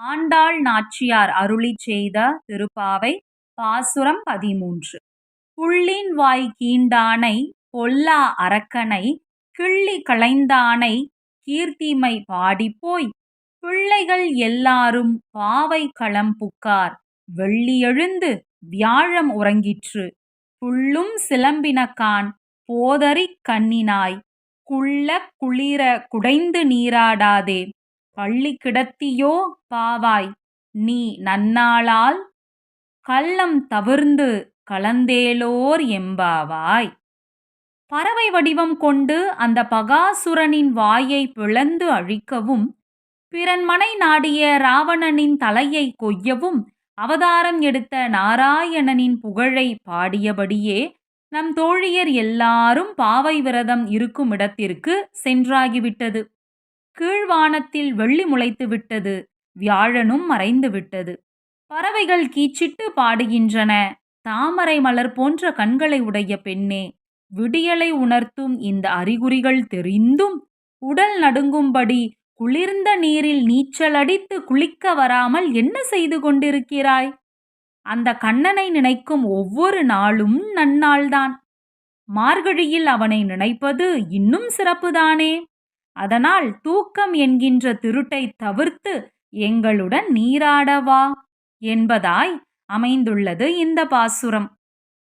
ஆண்டாள் நாச்சியார் அருளிச் செய்த திருப்பாவை பாசுரம் பதிமூன்று. புள்ளின் வாய் கீண்டானை பொல்லா அரக்கனை கிள்ளி களைந்தானை கீர்த்திமை பாடிப்போய் பிள்ளைகள் எல்லாரும் பாவை களம்புக்கார் வெள்ளி எழுந்து வியாழம் உறங்கிற்று புள்ளும் சிலம்பினக்கான் போதறிக் கண்ணினாய் குள்ளக் குளிர குடைந்து நீராடாதே பள்ளி கிடத்தியோ பாவாய் நீ நன்னாளால் கள்ளம் தவிர்ந்து கலந்தேலோர் எம்பாவாய். பறவை வடிவம் கொண்டு அந்த பகாசுரனின் வாயைப் பிளந்து அழிக்கவும் பிறன்மனை நாடிய இராவணனின் தலையை கொய்யவும் அவதாரம் எடுத்த நாராயணனின் புகழைப் பாடியபடியே நம் தோழியர் எல்லாரும் பாவை விரதம் இருக்குமிடத்திற்குச் சென்றாகிவிட்டது. கீழ்வானத்தில் வெள்ளி முளைத்து விட்டது வியாழனும் மறைந்து விட்டது பறவைகள் கீச்சிட்டு பாடுகின்றன தாமரை மலர் போன்ற கண்களை உடைய பெண்ணே விடியலை உணர்த்தும் இந்த அறிகுறிகள் தெரிந்தும் உடல் நடுங்கும்படி குளிர்ந்த நீரில் நீச்சலடித்துக் குளிக்க வராமல் என்ன செய்து கொண்டிருக்கிறாய்? அந்த கண்ணனை நினைக்கும் ஒவ்வொரு நாளும் நன்னாள்தான். மார்கழியில் அவனை நினைப்பது இன்னும் சிறப்புதானே. அதனால் தூக்கம் என்கின்ற திருட்டைத் தவிர்த்து எங்களுடன் நீராடவா என்பதாய் அமைந்துள்ளது இந்த பாசுரம்.